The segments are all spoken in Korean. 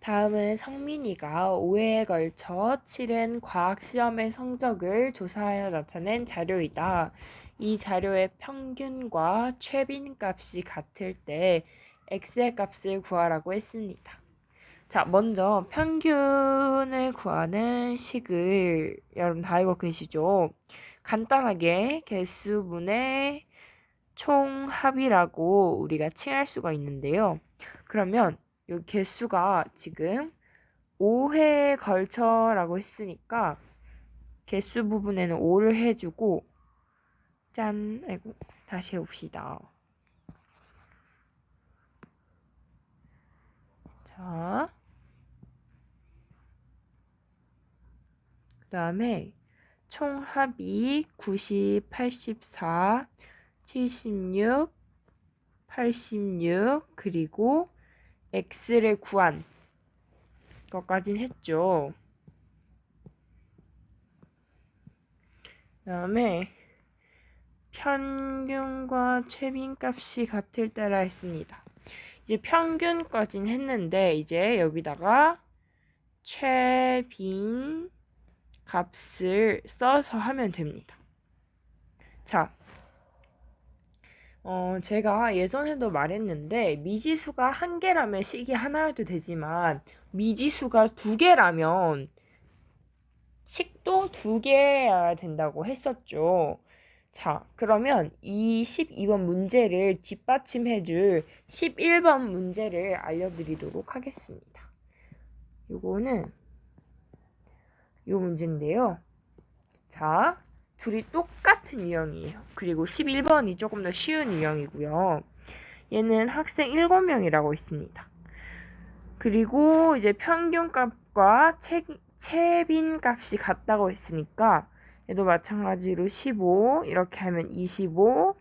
다음은 성민이가 5회에 걸쳐 치른 과학 시험의 성적을 조사하여 나타낸 자료이다. 이 자료의 평균과 최빈 값이 같을 때 x의 값을 구하라고 했습니다. 자, 먼저 평균을 구하는 식을 여러분 다 알고 계시죠? 간단하게 개수분의 총합이라고 우리가 칭할 수가 있는데요. 그러면 이 개수가 지금 5회에 걸쳐라고 했으니까 개수 부분에는 5를 해주고 짠 아이고 다시 해봅시다. 자, 그 다음에 총 합이 90, 84, 76, 86 그리고 x를 구한 것까진 했죠. 그다음에 평균과 최빈 값이 같을 때라 했습니다. 이제 평균까진 했는데 이제 여기다가 최빈 값을 써서 하면 됩니다. 자, 어, 제가 예전에도 말했는데 미지수가 한 개라면 식이 하나여도 되지만 미지수가 두 개라면 식도 두 개여야 된다고 했었죠. 자, 그러면 이 12번 문제를 뒷받침해 줄 11번 문제를 알려드리도록 하겠습니다. 요거는 요 문제인데요. 자, 둘이 똑같은 유형이에요. 그리고 11번이 조금 더 쉬운 유형이고요. 얘는 학생 7명이라고 있습니다. 그리고 이제 평균값과 체, 채빈 값이 같다고 했으니까 얘도 마찬가지로 15 이렇게 하면 25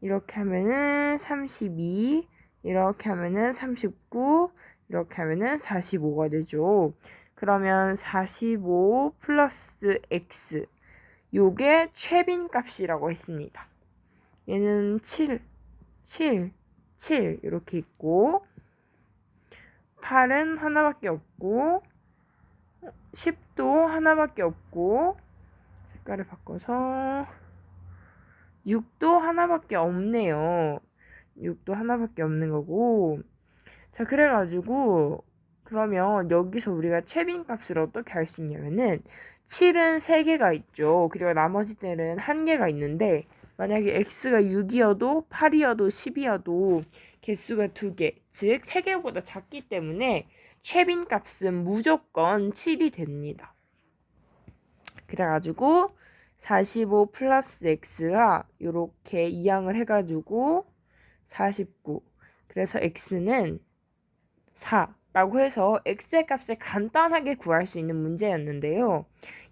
이렇게 하면은 32 이렇게 하면은 39 이렇게 하면은 45가 되죠. 그러면 45 플러스 x 요게 최빈 값이라고 했습니다. 얘는 7, 7, 7 이렇게 있고 8은 하나밖에 없고 10도 하나밖에 없고 색깔을 바꿔서 6도 하나밖에 없네요. 6도 하나밖에 없는 거고 자 그래가지고 그러면 여기서 우리가 최빈 값을 어떻게 할수 있냐면은 7은 3개가 있죠. 그리고 나머지 때는 1개가 있는데 만약에 x가 6이어도 8이어도 10이어도 개수가 2개, 즉 3개보다 작기 때문에 최빈 값은 무조건 7이 됩니다. 그래가지고 45 플러스 x가 이렇게 이항을 해가지고 49 그래서 x는 4 라고 해서 x의 값을 간단하게 구할 수 있는 문제였는데요.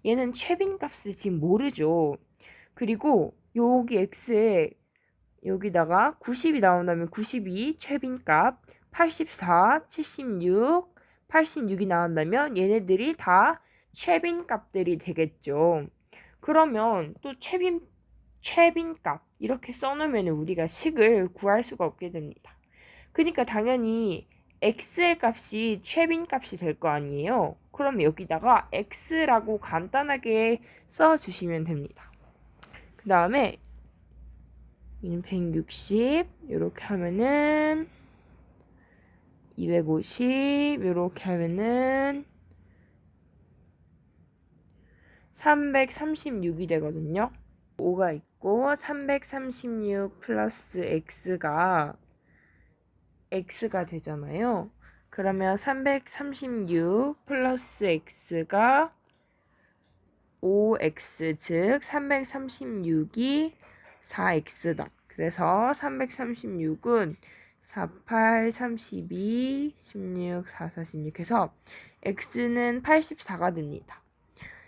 얘는 최빈 값을 지금 모르죠. 그리고 여기 x에 여기다가 90이 나온다면 92 최빈 값, 84, 76, 86이 나온다면 얘네들이 다 최빈 값들이 되겠죠. 그러면 또 최빈 최빈 값 이렇게 써놓으면 우리가 식을 구할 수가 없게 됩니다. 그러니까 당연히 x의 값이 최빈 값이 될 거 아니에요. 그럼 여기다가 x라고 간단하게 써주시면 됩니다. 그 다음에 160 이렇게 하면은 250 이렇게 하면은 336이 되거든요. 5가 있고 336 플러스 x가 x가 되잖아요. 그러면 336 플러스 x가 5x 즉 336이 4x다. 그래서 336은 48, 32, 16, 4, 46 해서 x는 84가 됩니다.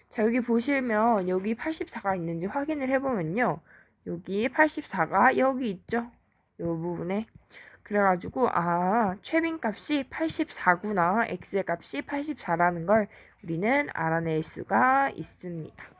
자, 여기 보시면 여기 84가 있는지 확인을 해보면요. 여기 84가 여기 있죠. 이 부분에. 그래가지고 아 최빈 값이 84구나 x의 값이 84라는 걸 우리는 알아낼 수가 있습니다.